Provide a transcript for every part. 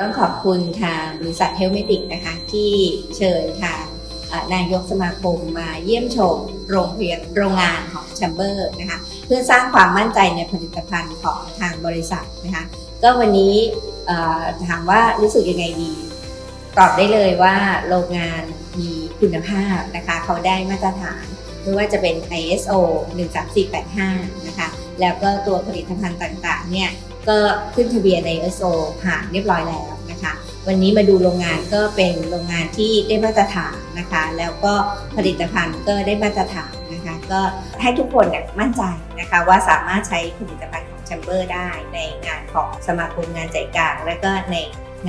ต้องขอบคุณทางบริษัทเฮลเมติกนะคะที่เชิญทางนายกสมาคมมาเยี่ยมชมโรงเรียนโรงงานของแชมเบอร์นะคะเพื่อสร้างความมั่นใจในผลิตภัณฑ์ของทางบริษัทนะคะก็วันนี้ถามว่ารู้สึกยังไงดี ตอบได้เลยว่าโรงงานมีคุณภาพนะคะเขาได้มาตรฐานไม่ว่าจะเป็น ISO 13485 นะคะแล้วก็ตัวผลิตภัณฑ์ต่างๆเนี่ย ก็ขึ้นทะเบียนใน ISO ผ่านเรียบร้อยแล้วนะคะ วันนี้มาดูโรงงานก็เป็นโรงงานที่ได้มาตรฐานนะคะ แล้วก็ผลิตภัณฑ์ก็ได้มาตรฐานนะคะ ก็ให้ทุกคนเนี่ยมั่นใจนะคะว่าสามารถใช้ผลิตภัณฑ์ของแชมเบอร์ได้ในงานของสมาคมงานใจกลางและก็ใน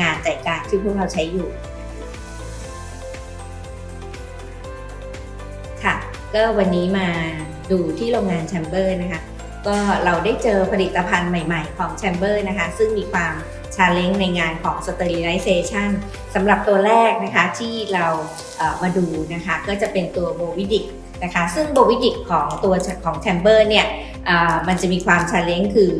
งานใจกลางที่พวกเราใช้อยู่ค่ะ ก็วันนี้มาดูที่โรงงานแชมเบอร์นะคะ ก็เราได้เจอผลิตภัณฑ์ใหม่ๆ ของแชมเบอร์นะคะ ซึ่งมีความชาเลนจ์ในงานของ Sterilization สำหรับตัวแรกนะคะที่เรามาดูนะคะก็จะเป็นตัวโบวิดิกนะคะซึ่งโบวิดิกของตัวของแชมเบอร์เนี่ยมันจะมีความชาเลนจ์คือ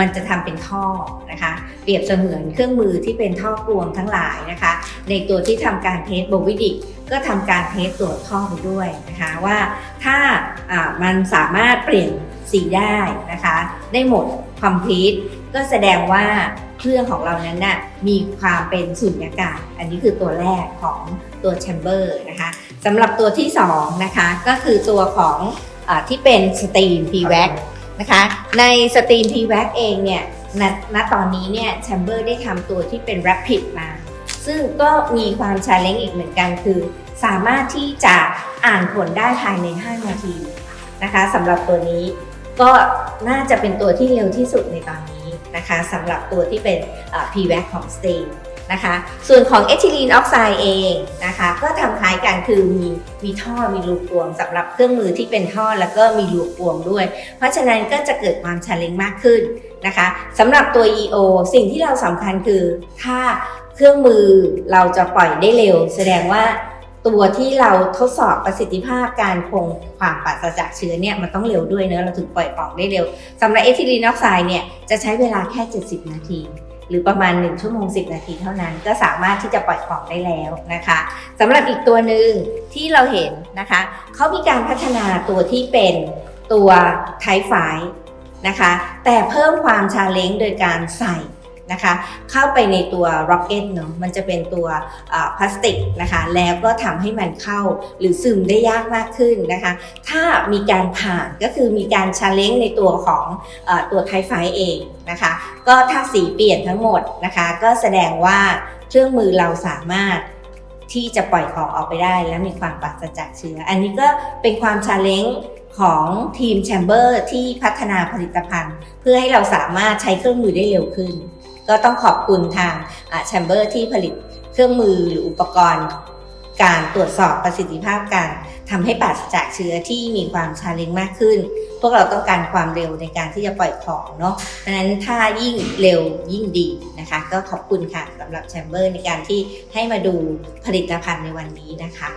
มันจะทำเป็นท่อนะคะ เปรียบเสมือนเครื่องมือที่เป็นท่อกรวงทั้งหลายนะคะ ในตัวที่ทำการเทสโบวิดิก ก็ทำการเทสตัวจท่อไปด้วยนะคะว่าถ้ามันสามารถเปลี่ยนสีได้นะคะ ได้หมด complete ก็แสดงว่าเครื่องของเรานั้นน่ะมีความเป็นสุญญากาศ อันนี้คือตัวแรกของตัวแชมเบอร์นะคะสำหรับตัวที่2นะคะก็คือตัวของอที่เป็นสตรีม p v a c นะคะ ในสตรีม p v a c เองเนี่ยณณตอนนี้เนี่ยแชมเบอร์ได้ทำตัวที่เป็น rapid มา ซึ่งก็มีความชาเลนจ์อีกเหมือนกันคือ สามารถที่จะอ่านผลได้ภายใน 5 นาทีนะคะสำหรับตัวนี้ก็น่าจะเป็นตัวที่เร็วที่สุดในตอนนี้นะคะสำหรับตัวที่เป็น PVAC ของ Steam นะคะส่วนของเอทิลีนออกไซด์เองนะคะก็ทำคล้ายกันคือมีมีท่อมีรูกวงสำหรับเครื่องมือที่เป็นท่อแล้วก็มีรูกวงด้วย เพราะฉะนั้นก็จะเกิดความชาเลนจ์มากขึ้นนะคะสำหรับตัว EO สิ่งที่เราสำคัญคือถ้า เครื่องมือเราจะปล่อยได้เร็ว แสดงว่าตัวที่เราทดสอบประสิทธิภาพการคงความปราศจากเชื้อเนี่ยมันต้องเร็วด้วยเนอะเราถึงปล่อยออกได้เร็วสำหรับเอทิลีนออกไซด์เนี่ยจะใช้เวลาแค่ 70 นาที หรือประมาณ 1 ชั่วโมง 10 นาทีเท่านั้น ก็สามารถที่จะปล่อยออกได้แล้วนะคะสำหรับอีกตัวหนึ่งที่เราเห็นนะคะเขามีการพัฒนาตัวที่เป็นตัวไทไฟนะคะ แต่เพิ่มความชาเลนจ์โดยการใส่ นะคะเข้าไปในตัว Rocket เนาะมันจะเป็นตัวพลาสติกนะคะแล้วก็ทำให้มันเข้าหรือซึมได้ยากมากขึ้นนะคะถ้ามีการผ่านก็คือมีการชาเลนจ์ในตัวของอตัวไทไฟเองนะคะก็ถ้าสีเปลี่ยนทั้งหมดนะคะก็แสดงว่าเครื่องมือเราสามารถที่จะปล่อยของออกไปได้และมีความปราศจากเชื้อ อันนี้ก็เป็นความชาเลนจ์ของทีมแชมเบอร์ที่พัฒนาผลิตภัณฑ์ เพื่อให้เราสามารถใช้เครื่องมือได้เร็วขึ้น ก็ต้องขอบคุณทางแชมเบอร์ที่ผลิตเครื่องมือหรืออุปกรณ์การตรวจสอบประสิทธิภาพการทำให้ปราศจากเชื้อที่มีความชาเลนจ์มากขึ้น พวกเราต้องการความเร็วในการที่จะปล่อยของเนาะดังนั้นถ้ายิ่งเร็วยิ่งดีนะคะ ก็ขอบคุณค่ะสำหรับแชมเบอร์ในการที่ให้มาดูผลิตภัณฑ์ในวันนี้นะคะ